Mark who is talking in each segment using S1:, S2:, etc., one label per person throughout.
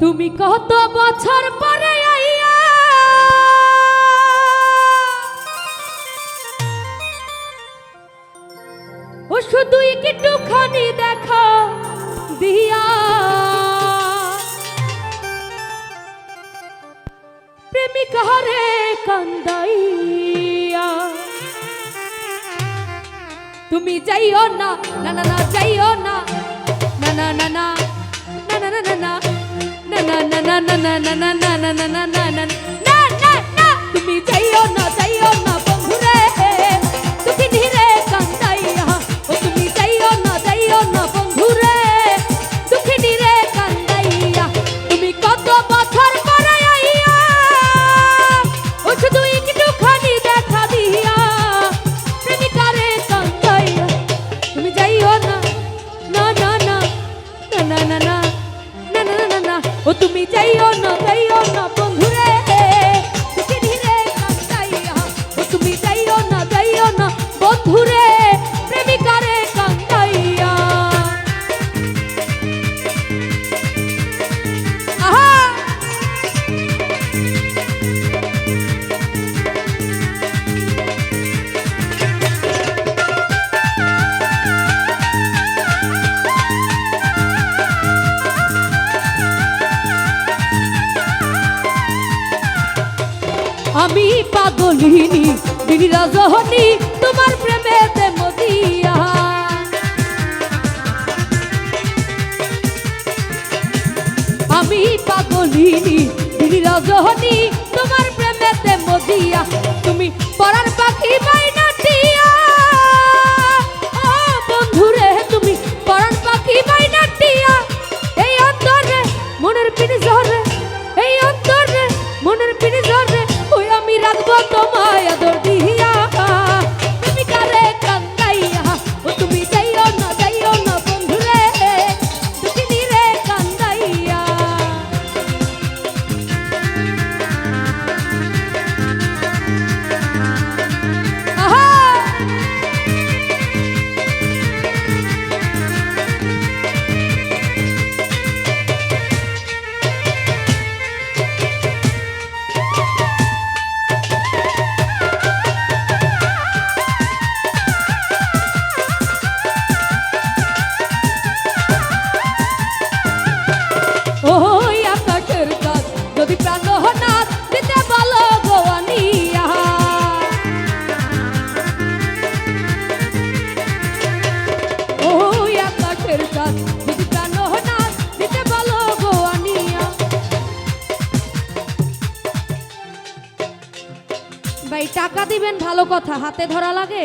S1: তুমি কত বছর পরে আইয়া ও শুধু একটুখানি দেখা দিয়া। প্রেমিক হরে কান্দাইয়া। তুমি যাইও না না না যাইও না না না না। না না না না না না না না না না না না তুমি যাইও না যাইও না ও তুমি যাইও না যাইও না বন্ধুরে আমি পাগলিনী বিরাজহনি তোমার প্রেমেতে মদিয়া আমি পাগলিনী বিরাজহনি তোমার প্রেমেতে মদিয়া তুমি পরার পাখি মাইনা টিয়া। ও বন্ধুরে, তুমি পরার পাখি মাইনা টিয়া। এই অন্তরে মনের পিড়ি ঝরে, এই অন্তরে মনের পিড়ি ঝরে। রাখব তোমায় আদর দিয়া। ভাই, টাকা দিবেন ভালো কথা, হাতে ধরা লাগে?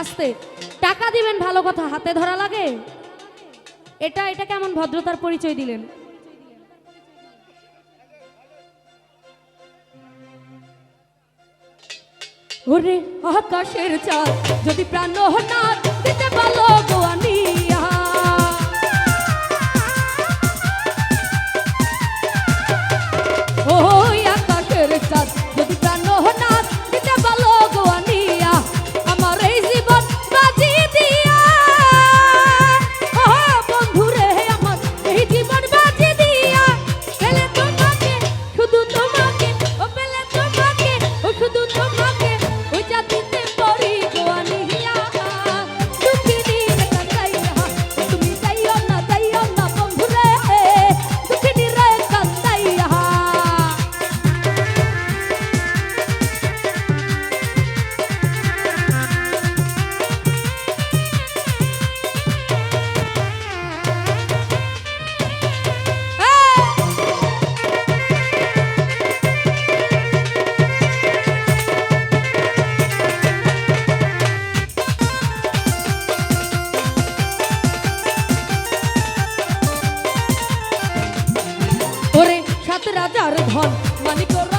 S1: আস্তে, টাকা দিবেন ভালো কথা, হাতে ধরা লাগে? এটা এটা কেমন ভদ্রতার পরিচয় দিলেন? ওরে আকাশের চাঁদ, যদি প্রাণ না দিতে পারল pánico